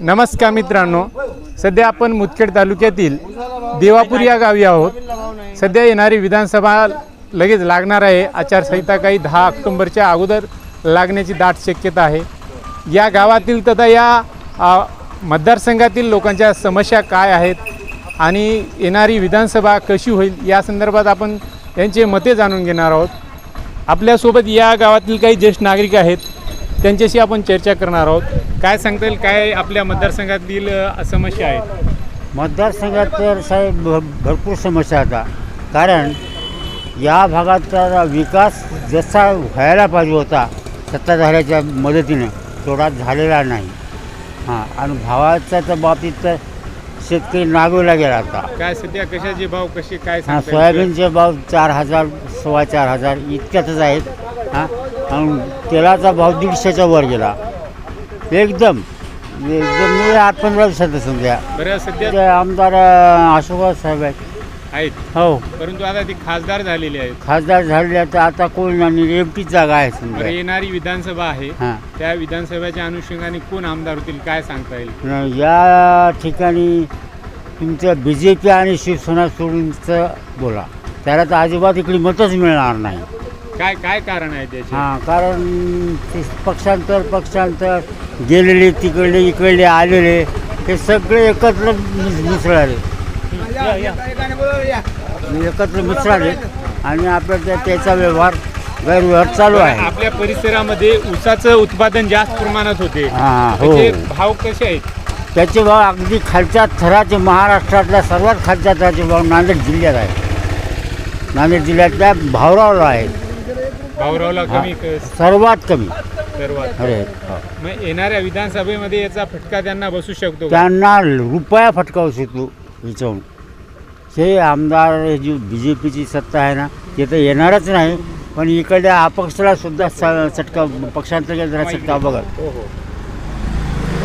नमस्कार मित्रांनो. सध्या आपण मुदखेड तालुक्यातील देवापूर या गावी आहोत. सध्या येणारी विधानसभा लगेच लागणार आहे. आचारसंहिता काही दहा ऑक्टोंबरच्या अगोदर लागण्याची दाट शक्यता आहे. या गावातील तथा या मतदारसंघातील लोकांच्या समस्या काय आहेत आणि येणारी विधानसभा कशी होईल या संदर्भात आपण त्यांचे मते जाणून घेणार आहोत. आपल्यासोबत या गावातील काही ज्येष्ठ नागरिक आहेत. त्यांच्याशी आपण चर्चा करणार आहोत. काय सांगता येईल? काय आपल्या मतदारसंघातील अ, समस्या आहेत? मतदारसंघात तर साहेब भ- भरपूर समस्या आता. कारण या भागाचा विकास जसा व्हायला पाहिजे होता सत्ताधाऱ्याच्या मदतीने तेवढा झालेला नाही. हां आणि भावाच्या तर बाबतीत तर शेतकरी नागवला गेला आता. काय सध्या कशाचे भाव कसे? काय हां सांगता येईल? सोयाबीनचे भाव चार हजार सव्वा चार हजार इतक्यातच आहेत. हां आणि तेलाचा भाव दीडशेच्या वर गेला. एकदम एकदम मी आठ पंधरा दिवसात समजा बरं सध्या ते आमदार अं, अशोकराव साहेब आहेत. आहेत. हो. परंतु आता ते खासदार झालेले आहेत. खासदार झाले तर आता कोण आणि एकटीच जागा आहे बरं समजा येणारी विधानसभा आहे. हां. त्या विधानसभेच्या अनुषंगाने कोण आमदार होतील काय सांगता येईल? न- या ठिकाणी तुमचं बी जे पी आणि शिवसेना सोडूनचं बोला. त्याला तर अजिबात इकडे मतच मिळणार नाही. काय काय कारण आहे त्याचे? हां कारण ते पक्षांतर पक्षांतर गेलेले तिकडले इकडले आलेले हे सगळे एकत्र मिस- मिसळाले. एकत्र मिसळाले आणि आपल्या त्या त्याचा व्यवहार गैरव्यवहार चालू आहे. आपल्या परिसरामध्ये ऊसाचं उत्पादन जास्त प्रमाणात होते. हां हो. त्याचे भाव कसे आहेत? त्याचे भाव अगदी खालच्या थराचे महाराष्ट्रातल्या सर्वात खालच्या थराचे भाव नांदेड जिल्ह्यात आहे. नांदेड जिल्ह्यातल्या भावरावला आहे. भावरावला कमी क- सर्वात कमी. सर्वात अरे हो. मग येणाऱ्या विधानसभेमध्ये याचा फटका त्यांना बसू शकतो का? त्यांना रुपया फटकावू शकतो हिच्याहून हे आमदार हे जी बी जे पीची सत्ता आहे ना ते तर येणारच नाही पण इकडल्या अपक्षाला सुद्धा स- चटका पक्षांतर्गत जरा चटका बघत हो हो.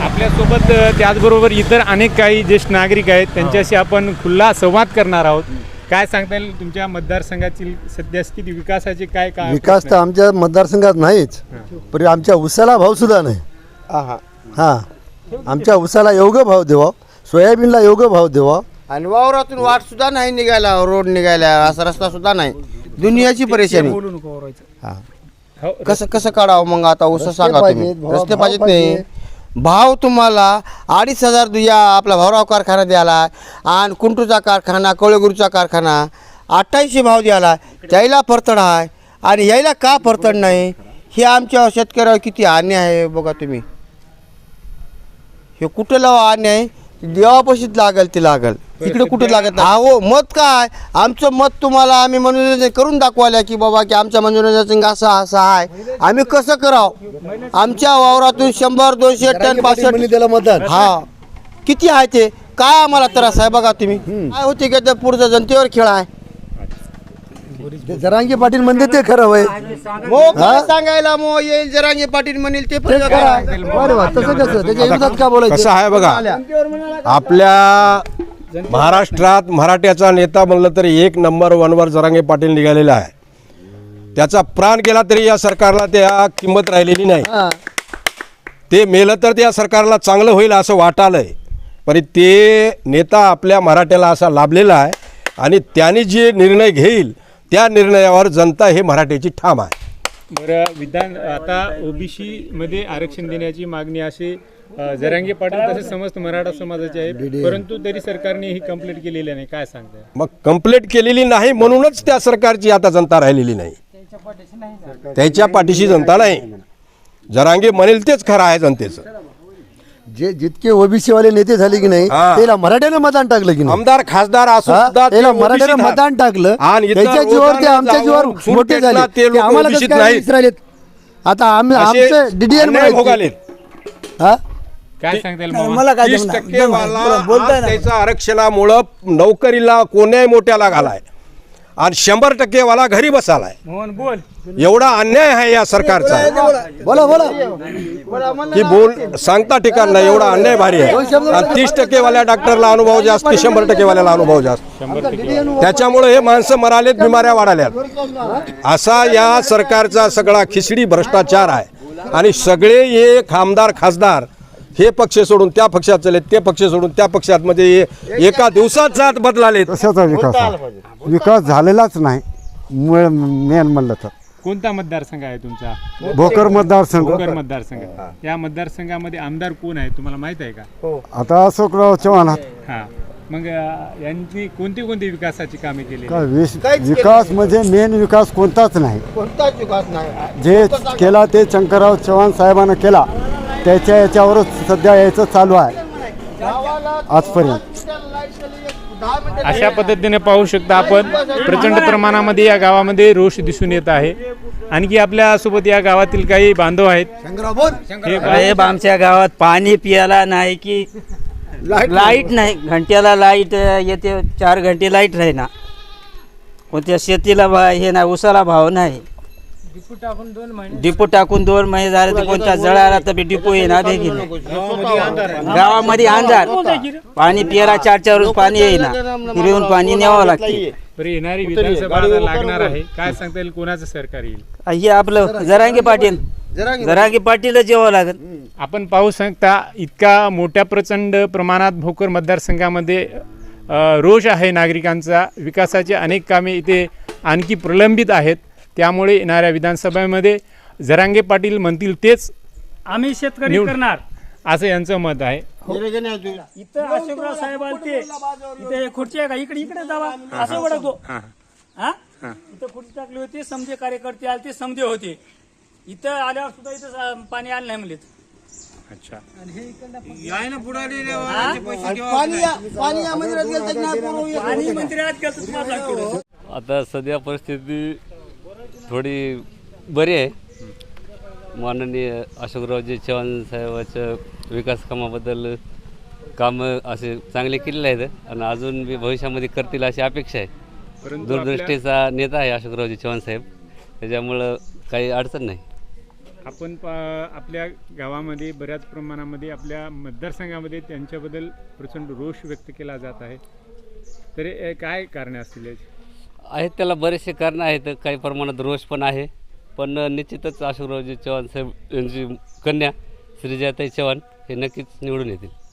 आपल्यासोबत अ, त्याचबरोबर इतर अनेक काही ज्येष्ठ नागरिक आहेत त्यांच्याशी आपण खुल्ला संवाद करणार आहोत. काय सांगता येईल? तुमच्या मतदारसंघातील सद्यस्थिती विकासाचे काय काय विकास तर आमच्या मतदारसंघात नाहीच पण आमच्या उसाला भाव सुद्धा नाही. हां. आमच्या उसाला योग्य भाव देवा सोयाबीनला योग्य भाव देवा. आणि वावरातून वाट सुद्धा नाही निघायला रोड निघायला असा रस्ता सुद्धा नाही. दुनियाची परेशानी. हा. कसं कसं काढावं मग आता? उसं सांगा तुम्ही. रस्ते पाहिजेत पाहिजे. नाही भाव तुम्हाला अडीच हजार दु- या आपला भावराव कारखाना द्यायला आणि कुंटूचा कारखाना कोळेगुरूचा कारखाना अठ्ठावीसशे भाव द्यायला त्याला फरतड आहे. आणि यायला का फरतड नाही? हे आमच्या शेतकऱ्यावर किती अन्याय आहे बघा तुम्ही. हे कुठं लावा अन्याय? देवापाशीच लागल ते लागल. इकडे कुठे लागत नाही? हो मत काय? आमचं मत तुम्हाला आम्ही मनोरंजन करून दाखवायला की बाबा की आमचा मनोरंजन असा असा आहे. आम्ही कसं करावं? आमच्या वावरातून शंभर दोनशे टन पाचशे मतदान. हा. किती आहे ते? काय आम्हाला त्रास आहे बघा तुम्ही? काय होते का ते पुढचं जनतेवर खेळ आहे? ते जरांगे पाटील म्हणते ते खरं होय. काय सांगायला मो येईल जरांगे पाटील म्हणेल ते पण खरं आहे. बरं वा, तसं कसं? त्याच्या विरोधात का बोलायचं? कसं आहे बघा आपल्या महाराष्ट्रात मराठ्याचा नेता म्हणलं तरी एक नंबर वनवर जरांगे पाटील निघालेला आहे. त्याचा प्राण गेला तरी या सरकारला त्या किंमत राहिलेली नाही. हां. ते मेलं तर त्या सरकारला चांगलं होईल असं वाटालंय. पण ते नेता आपल्या मराठ्याला असा लाभलेला आहे आणि त्यांनी जे निर्णय घेईल त्या निर्णयावर जनता हे मराठ्याची ठाम आहे. बरं विधान आता ओबीसी मध्ये आरक्षण देण्याची मागणी असे अ, जरांगे पाटील तसे समस्त मराठा समाजाचे आहे परंतु तरी सरकारने ही कंप्लीट केलेली नाही. काय सांगताय? मग कंप्लेंट केलेली नाही म्हणूनच त्या सरकारची आता जनता राहिलेली नाही. त्याच्या पाठीशी जनता नाही. जरांगे म्हणेल तेच खरं आहे जनतेचं. जे जितके ओबीसी वाले नेते झाले की नाही हां. त्याला मराठ्यानं मतदान टाकलं की नाही आमदार खासदार असून हा? सुद्धा ते त्याला OBC मराठ्यानं मतदान टाकलं आणि त्याच्या जीवावर ते आमच्या जीवावर जाऊन सूट मोठे पेटला झाले ते ते लोक आम्हाला कसं काय नाहीत. विसरायलेत? आता आम्ही असे आमचं डीडीएन अन्याय भोगालेत हा काय सांगता येईल मामा? तीस टक्के वाला आज त्याचा आरक्षणामुळं नोकरीला कोण्याही मोठ्याला घालाय आणि शंभर टक्केवाला घरी बसालाय. मोहन बोल. एवढा अन्याय आहे या सरकारचा. बोला बोला. की बोल सांगता ठिकाण नाही एवढा अन्याय भारी आहे. आणि तीस टक्केवाल्या डॉक्टरला अनुभव जास्त की शंभर टक्केवाल्याला अनुभव जास्त. त्याच्यामुळे हे माणसं मरालेत बिमाऱ्या वाढाल्यात. असा या सरकारचा सगळा खिचडी भ्रष्टाचार आहे. आणि सगळे हे खामदार खासदार हे पक्ष सोडून त्या पक्षात चले ते पक्ष सोडून त्या पक्षात म्हणजे एका दिवसात जात बदलाले कशाचा विकास? विकास झालेलाच नाही. मेन म्हणलं तर. कोणता मतदारसंघ आहे तुमचा? भोकर मतदारसंघ. भोकर मतदारसंघ. या मतदारसंघामध्ये आमदार कोण आहे? तुम्हाला माहीत आहे का? आता अशोकराव चव्हाण हा. मग अं, यांनी कोणती कोणती विकासाची कामे केली? का विस- विकास म्हणजे मेन विकास कोणताच नाही. कोणताच विकास नाही. जे केला ते शंकरराव चव्हाण साहेबांना केला. त्याच्या याच्यावरच सध्या यायचं चालू आहे. आजपर्यंत. अशा पद्धतीने पाहू शकता आपण प्रचंड प्रमाणामध्ये या गावामध्ये रोष दिसून येत आहे. आणखी आपल्यासोबत या गावातील काही बांधव आहेत. हे साहेब आमच्या गावात पाणी पियाला नाही की लाइट नाही. घंट्याला लाइट येते चार घंटे लाइट राही ना कोणत्या शेतीला भा हे नाही उसाला भाव नाही. डिपो टाकून दोन महिने झाले. तर कोणता जळाला तर बी डिपो येणार देखील. गावामध्ये अंधार पाणी पियाला चार चार रोज पाणी येईना. फिरवून पाणी न्यावं लागते. बरं येणारी विधानसभा आता लागणार आहे. काय सांगता येईल? कोणाचं सरकार येईल? हे आपलं जरांगे पाटील. जरांगे पाटीलच जेवावं लागेल. आपण पाहू शकता इतका मोठ्या प्रचंड प्रमाणात भोकर मतदारसंघामध्ये रोष आहे नागरिकांचा. विकासाचे अनेक कामे इथे आणखी प्रलंबित आहेत. त्यामुळे येणाऱ्या विधानसभेमध्ये जरांगे पाटील म्हणतील तेच आम्ही शेतकरी निवड- करणार. असं यांचं मत आहे. इथं अशोकराव साहेब आलते. इथे हे खुर्ची आहे का? इकडे इकडे जावा. असं ओळखतो हा इथं खुर्ची टाकली होती समजे कार्यकर्ते आलते समजे होते. इथं आल्यावर सुद्धा इथं सा- पाणी आलं नाही म्हणले अच्छा. पाणी मंदिरात गेलं तुम्हाला सांगतो. आता सध्या परिस्थिती थोडी बरी आहे. माननीय अशोकरावजी चव्हाण साहेबाच्या विकास कामाबद्दल कामं असे चांगले केलेले आहेत आणि अजून बी भविष्यामध्ये करतील अशी अपेक्षा आहे. दूरदृष्टीचा नेता आहे अशोकरावजी चव्हाण साहेब. त्याच्यामुळं काही अडचण नाही. आपण पा आपल्या गावामध्ये बऱ्याच प्रमाणामध्ये आपल्या मतदारसंघामध्ये त्यांच्याबद्दल प्रचंड रोष व्यक्त केला जात आहे. तर काय कारणे असतील याची? आहेत त्याला बरेचसे कारणं आहेत. काही प्रमाणात रोष पण आहे. पण निश्चितच अशोकरावजी चव्हाण साहेब यांची कन्या श्रीजाताई चव्हाण हे नक्कीच निवडून येतील.